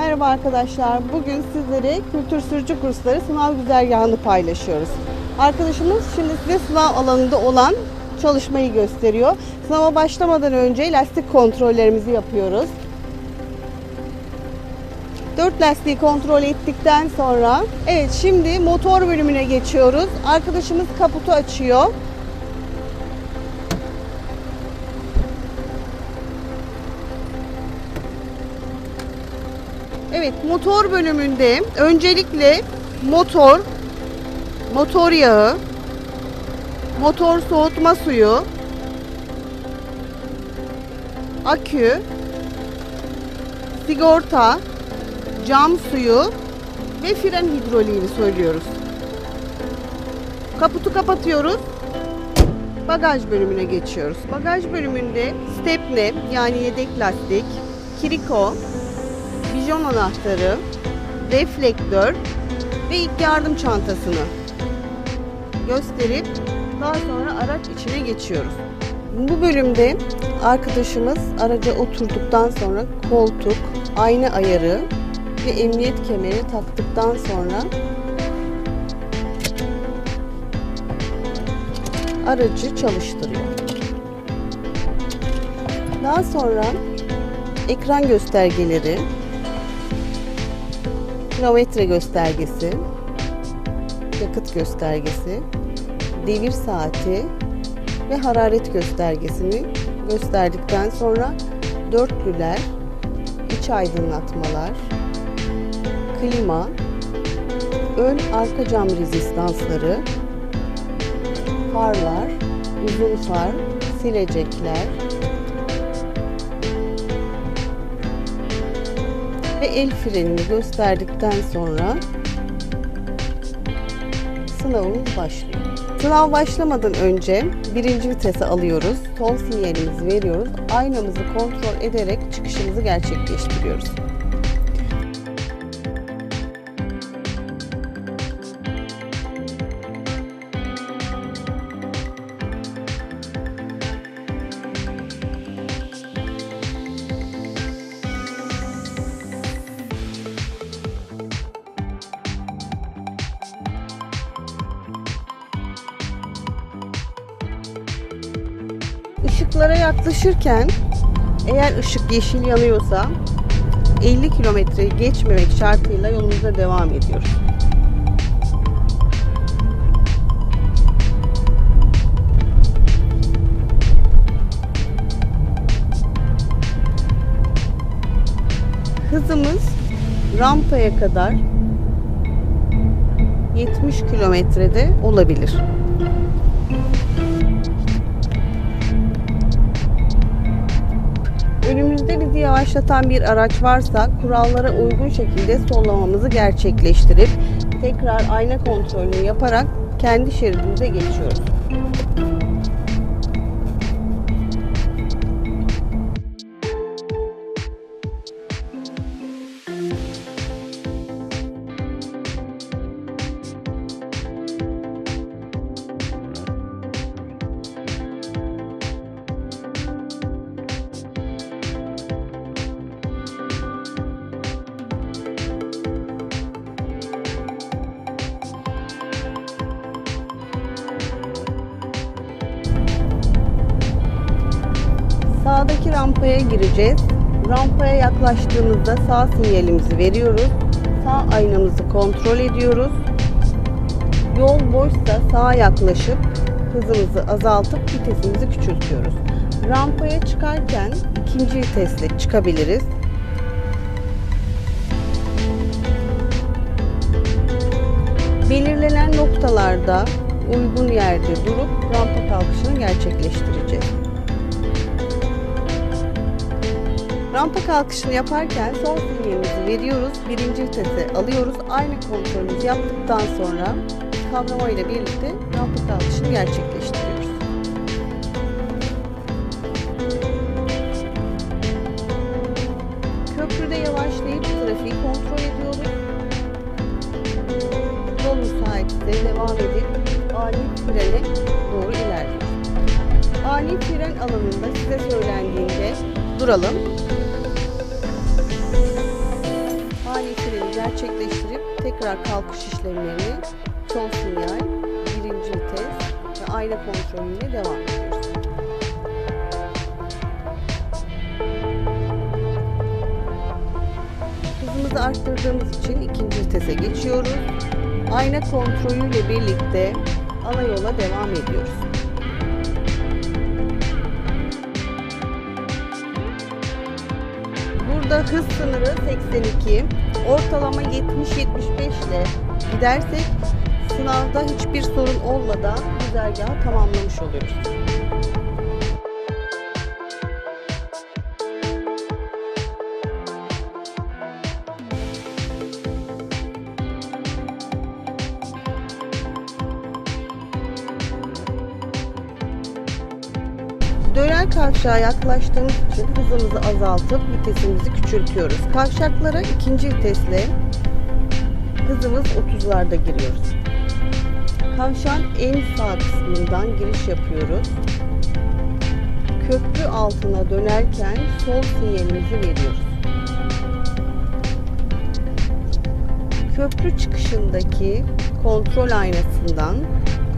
Merhaba arkadaşlar. Bugün sizlere kültür sürücü kursları sınav güzergahını paylaşıyoruz. Arkadaşımız şimdi size sınav alanında olan çalışmayı gösteriyor. Sınava başlamadan önce lastik kontrollerimizi yapıyoruz. Dört lastiği kontrol ettikten sonra evet şimdi motor bölümüne geçiyoruz. Arkadaşımız kaputu açıyor. Evet, motor bölümünde öncelikle motor, motor yağı, motor soğutma suyu, akü, sigorta, cam suyu ve fren hidroliğini söylüyoruz. Kaputu kapatıyoruz. Bagaj bölümüne geçiyoruz. Bagaj bölümünde stepne yani yedek lastik, kiriko, bijon anahtarı, reflektör ve ilk yardım çantasını gösterip daha sonra araç içine geçiyoruz. Bu bölümde arkadaşımız araca oturduktan sonra koltuk, ayna ayarı ve emniyet kemeri taktıktan sonra aracı çalıştırıyor. Daha sonra ekran göstergeleri, kilometre göstergesi, yakıt göstergesi, devir saati ve hararet göstergesini gösterdikten sonra dörtlüler, iç aydınlatmalar, klima, ön arka cam rezistansları, farlar, uzun far, silecekler el frenini gösterdikten sonra sınavımız başlıyor. Sınav başlamadan önce birinci vitese alıyoruz. Sol sinyalimizi veriyoruz. Aynamızı kontrol ederek çıkışımızı gerçekleştiriyoruz. Yaklaşırken eğer ışık yeşil yanıyorsa 50 kilometreyi geçmemek şartıyla yolumuza devam ediyoruz. Hızımız rampaya kadar 70 kilometrede olabilir. Bizi yavaşlatan bir araç varsa kurallara uygun şekilde sollamamızı gerçekleştirip tekrar ayna kontrolünü yaparak kendi şeridimize geçiyoruz. Rampaya gireceğiz. Rampaya yaklaştığımızda sağ sinyalimizi veriyoruz. Sağ aynamızı kontrol ediyoruz. Yol boşsa sağa yaklaşıp hızımızı azaltıp vitesimizi küçültüyoruz. Rampaya çıkarken ikinci vitesle çıkabiliriz. Belirlenen noktalarda uygun yerde durup rampa kalkışını gerçekleştireceğiz. Rampa kalkışını yaparken son sinyalimizi veriyoruz. Birinci vitese alıyoruz. Aynı kontrolümüzü yaptıktan sonra kavramayla birlikte rampa kalkışını gerçekleştiriyoruz. Köprüde yavaşlayıp trafiği kontrol ediyoruz. Yol müsaitse devam edip ani frene doğru ilerliyoruz. Ani fren alanında size söylendiğinde duralım. gerçekleştirip tekrar kalkış işlemlerini sol sinyal, birinci vites ve ayna kontrolüyle devam ediyoruz. Hızımızı arttırdığımız için ikinci vitese geçiyoruz. Ayna kontrolüyle birlikte ana yola devam ediyoruz. Hız sınırı 82, ortalama 70-75 ile gidersek sınavda hiçbir sorun olmadan güzergahı tamamlamış oluyoruz. Kavşağa yaklaştığımız için hızımızı azaltıp vitesimizi küçültüyoruz. Kavşaklara ikinci vitesle hızımız 30'larda giriyoruz. Kavşağın en sağ kısmından giriş yapıyoruz. Köprü altına dönerken sol sinyalimizi veriyoruz. Köprü çıkışındaki kontrol aynasından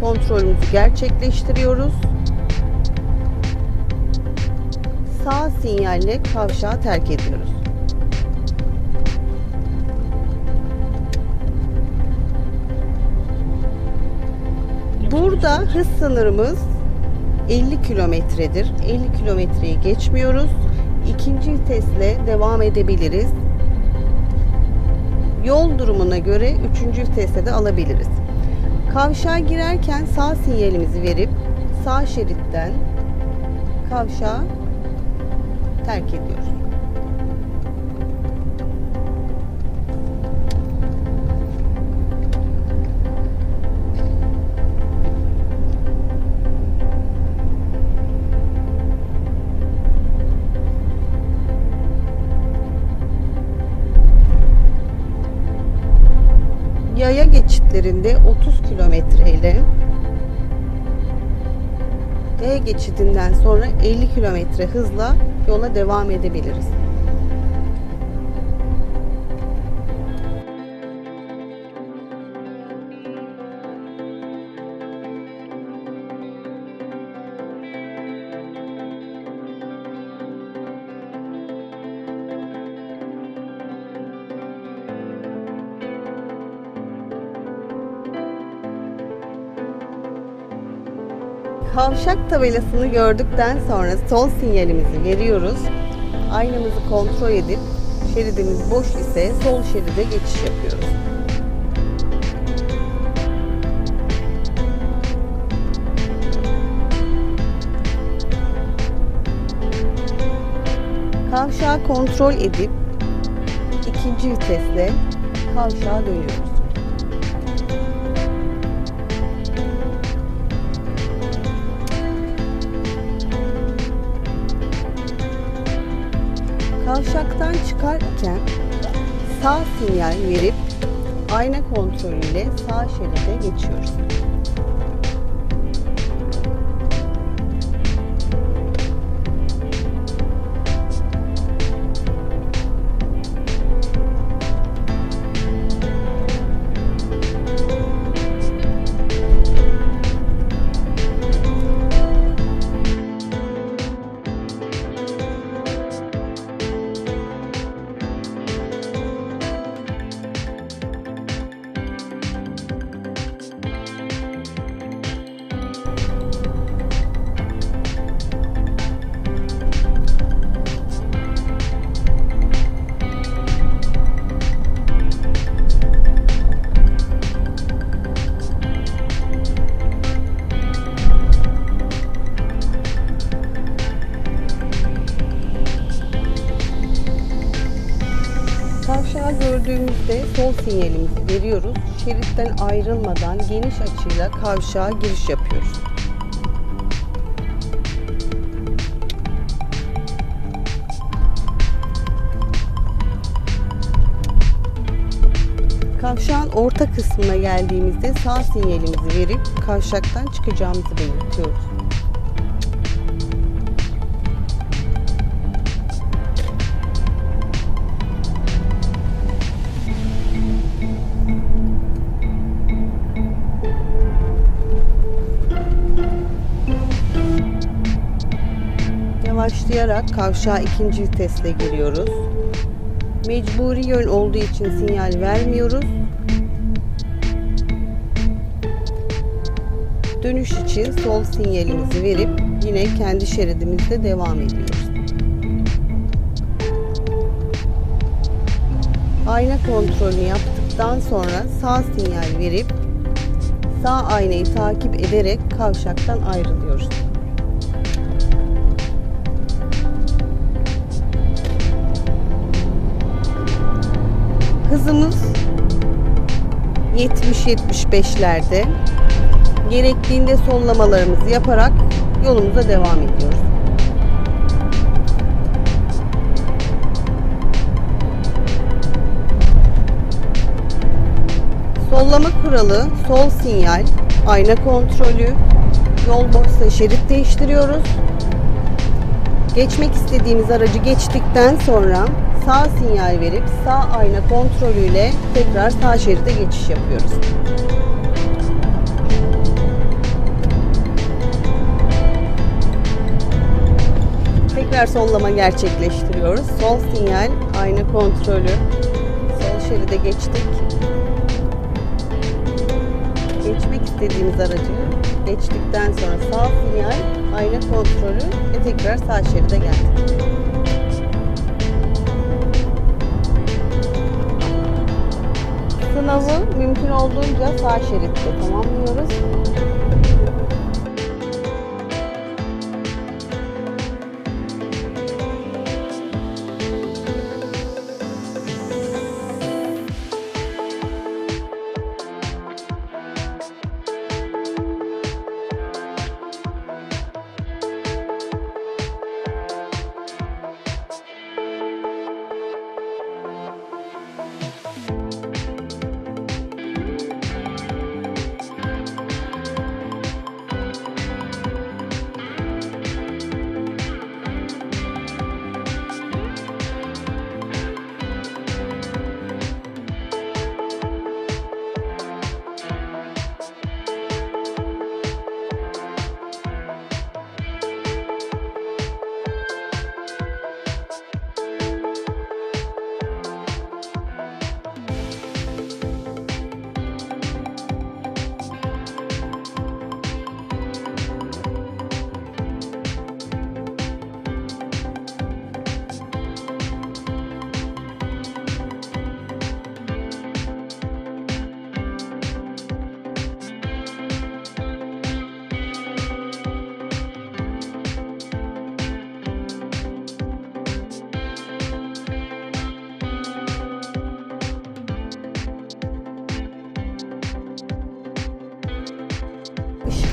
kontrolümüzü gerçekleştiriyoruz. Sağ sinyalle kavşağı terk ediyoruz. Burada hız sınırımız 50 kilometredir. 50 kilometreyi geçmiyoruz. İkinci vitesle devam edebiliriz. Yol durumuna göre üçüncü vitese de alabiliriz. Kavşağa girerken sağ sinyalimizi verip sağ şeritten kavşağı terk ediyoruz. Yaya geçitlerinde 30 kilometre ile Yaya geçidinden sonra 50 kilometre hızla yola devam edebiliriz. Kavşak tabelasını gördükten sonra sol sinyalimizi veriyoruz. Aynamızı kontrol edip şeridimiz boş ise sol şeride geçiş yapıyoruz. Kavşağı kontrol edip ikinci vitesle kavşağa dönüyoruz. Kavşaktan çıkarken sağ sinyal verip ayna kontrolüyle sağ şeride geçiyoruz. Sinyalimizi veriyoruz. Şeritten ayrılmadan geniş açıyla kavşağa giriş yapıyoruz. Kavşağın orta kısmına geldiğimizde sağ sinyalimizi verip kavşaktan çıkacağımızı belirtiyoruz. Başlayarak kavşağa ikinci vitesle giriyoruz. Mecburi yön olduğu için sinyal vermiyoruz. Dönüş için sol sinyalimizi verip yine kendi şeridimizde devam ediyoruz. Ayna kontrolünü yaptıktan sonra sağ sinyal verip sağ aynayı takip ederek kavşaktan ayrılıyoruz. Hızımız 70-75'lerde. Gerektiğinde sollamalarımızı yaparak yolumuza devam ediyoruz. Sollama kuralı, sol sinyal, ayna kontrolü, yol boşsa şerit değiştiriyoruz. Geçmek istediğimiz aracı geçtikten sonra sağ sinyal verip sağ ayna kontrolüyle tekrar sağ şeride geçiş yapıyoruz. Tekrar sollama gerçekleştiriyoruz. Sol sinyal, ayna kontrolü. Sol şeride geçtik. Geçmek istediğimiz aracı geçtikten sonra sağ sinyal, ayna kontrolü ve tekrar sağ şeride geldik. Sınavı mümkün olduğunca sağ şeritte tamamlıyoruz.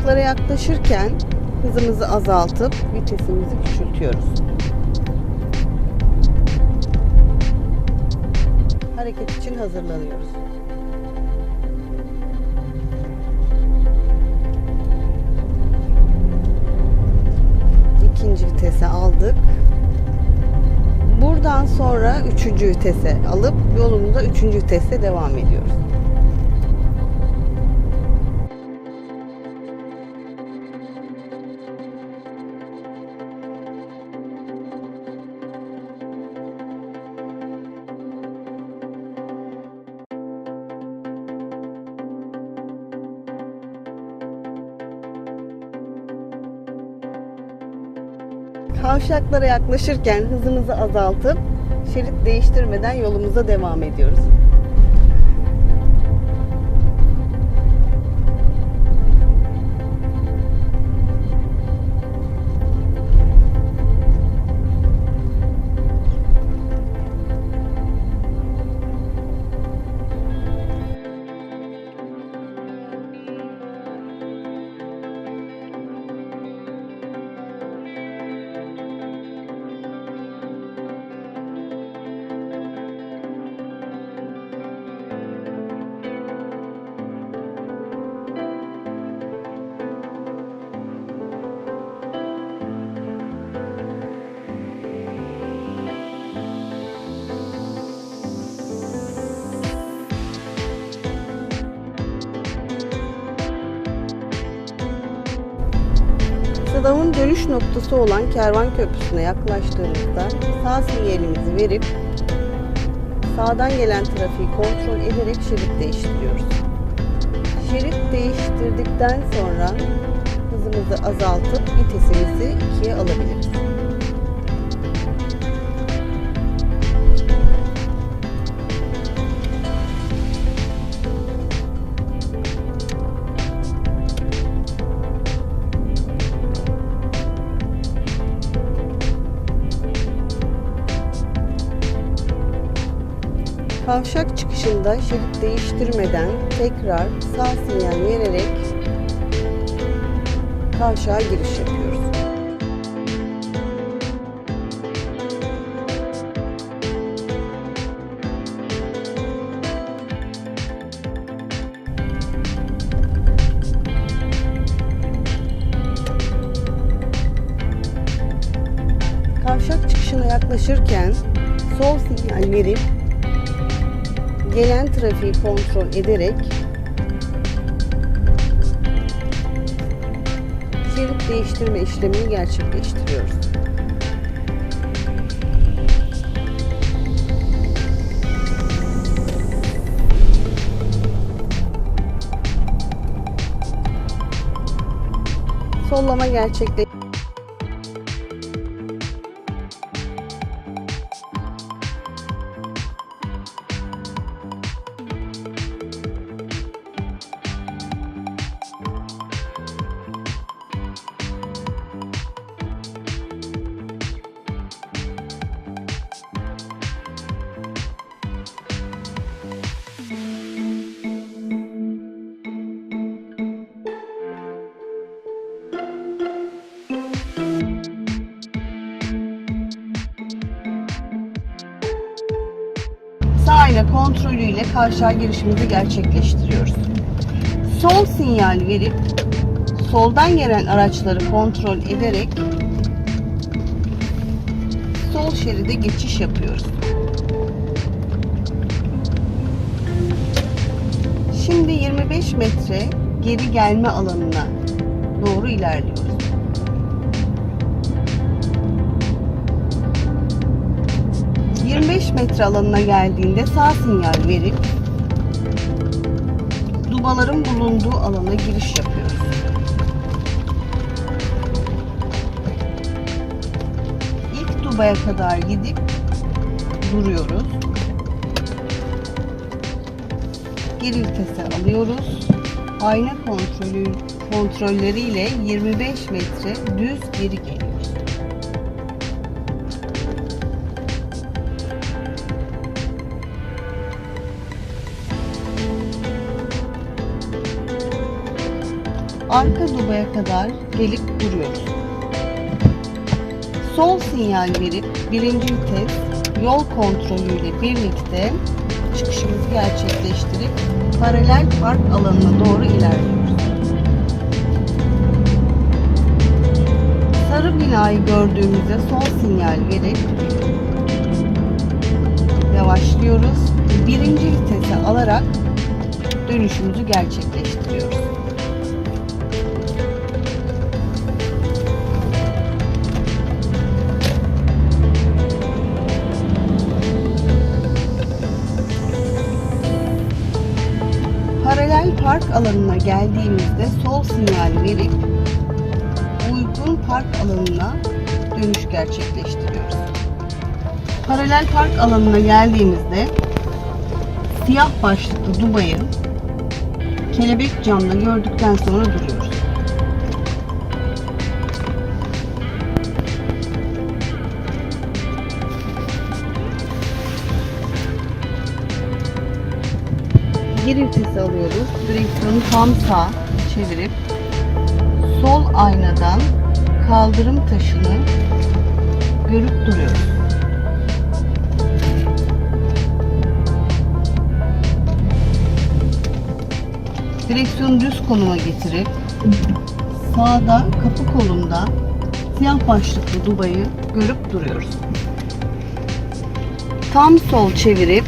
Işıklara yaklaşırken hızımızı azaltıp vitesimizi küçültüyoruz. Hareket için hazırlanıyoruz. İkinci vitese aldık. Buradan sonra üçüncü vitese alıp yolumuza üçüncü vitese devam ediyoruz. Kavşaklara yaklaşırken hızımızı azaltıp şerit değiştirmeden yolumuza devam ediyoruz. Sınavın dönüş noktası olan Kervan Köprüsü'ne yaklaştığımızda sağ sinyalimizi verip sağdan gelen trafiği kontrol ederek şerit değiştiriyoruz. Şerit değiştirdikten sonra hızımızı azaltıp vitesimizi ikiye alabiliriz. Çıkışında şerit değiştirmeden tekrar sağ sinyal vererek kavşağa giriş yapıyoruz. Kavşak çıkışına yaklaşırken sol sinyal verip gelen trafiği kontrol ederek şerit değiştirme işlemini gerçekleştiriyoruz. Sollama gerçekleştiriyoruz. Kontrolüyle kavşağa girişimizi gerçekleştiriyoruz. Sol sinyal verip soldan gelen araçları kontrol ederek sol şeride geçiş yapıyoruz. Şimdi 25 metre geri gelme alanına doğru ilerliyoruz. ...25 metre alanına geldiğinde sağ sinyal verip... ...dubaların bulunduğu alana giriş yapıyoruz. İlk dubaya kadar gidip... ...duruyoruz. Geri vitese alıyoruz. Ayna kontrolü kontrolleriyle 25 metre düz geri geliyoruz. Arka dubaya kadar gelip duruyoruz. Sol sinyal verip birinci vites yol kontrolüyle birlikte çıkışımızı gerçekleştirip paralel park alanına doğru ilerliyoruz. Sarı binayı gördüğümüzde sol sinyal verip yavaşlıyoruz. Birinci vitese alarak dönüşümüzü gerçekleştiriyoruz. Park alanına geldiğimizde sol sinyal verip uygun park alanına dönüş gerçekleştiriyoruz. Paralel park alanına geldiğimizde siyah başlıklı dubayı kelebek camla gördükten sonra duruyoruz. Vitesi alıyoruz. Direksiyonu tam sağ çevirip sol aynadan kaldırım taşını görüp duruyoruz. Direksiyonu düz konuma getirip sağda kapı kolunda siyah başlıklı dubayı görüp duruyoruz. Tam sol çevirip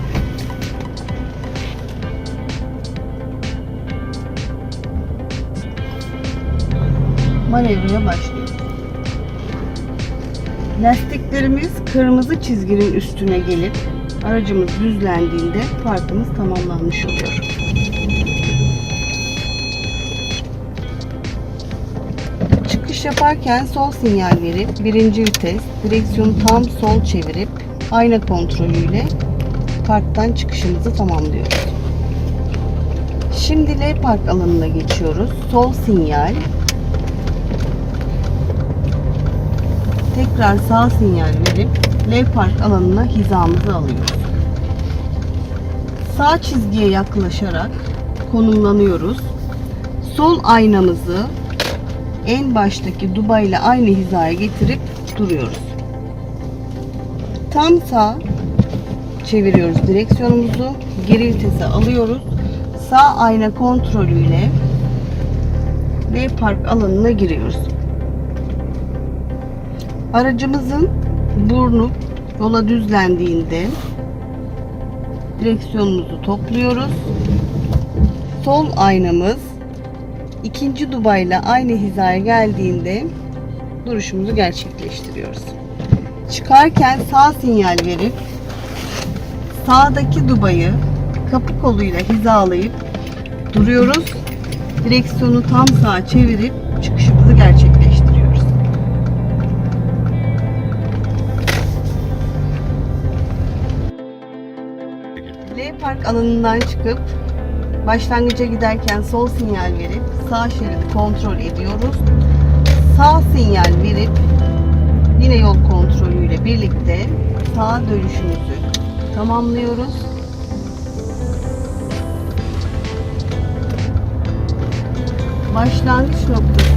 manevraya başlıyoruz. Lastiklerimiz kırmızı çizginin üstüne gelip aracımız düzlendiğinde parkımız tamamlanmış oluyor. Çıkış yaparken sol sinyal verip birinci vites, direksiyonu tam sol çevirip ayna kontrolüyle parktan çıkışımızı tamamlıyoruz. Şimdi L park alanına geçiyoruz. Sol sinyal. Tekrar sağ sinyal verip L park alanına hizamızı alıyoruz. Sağ çizgiye yaklaşarak konumlanıyoruz. Sol aynamızı en baştaki duba ile aynı hizaya getirip duruyoruz. Tam sağ çeviriyoruz direksiyonumuzu. Geri vitese alıyoruz. Sağ ayna kontrolüyle L park alanına giriyoruz. Aracımızın burnu yola düzlendiğinde direksiyonumuzu topluyoruz. Sol aynamız ikinci dubayla aynı hizaya geldiğinde duruşumuzu gerçekleştiriyoruz. Çıkarken sağ sinyal verip sağdaki dubayı kapı koluyla hizalayıp duruyoruz. Direksiyonu tam sağa çevirip çıkışımızı gerçekleştiriyoruz. Alanından çıkıp başlangıca giderken sol sinyal verip sağ şeridi kontrol ediyoruz. Sağ sinyal verip yine yol kontrolüyle birlikte sağ dönüşümüzü tamamlıyoruz. Başlangıç noktası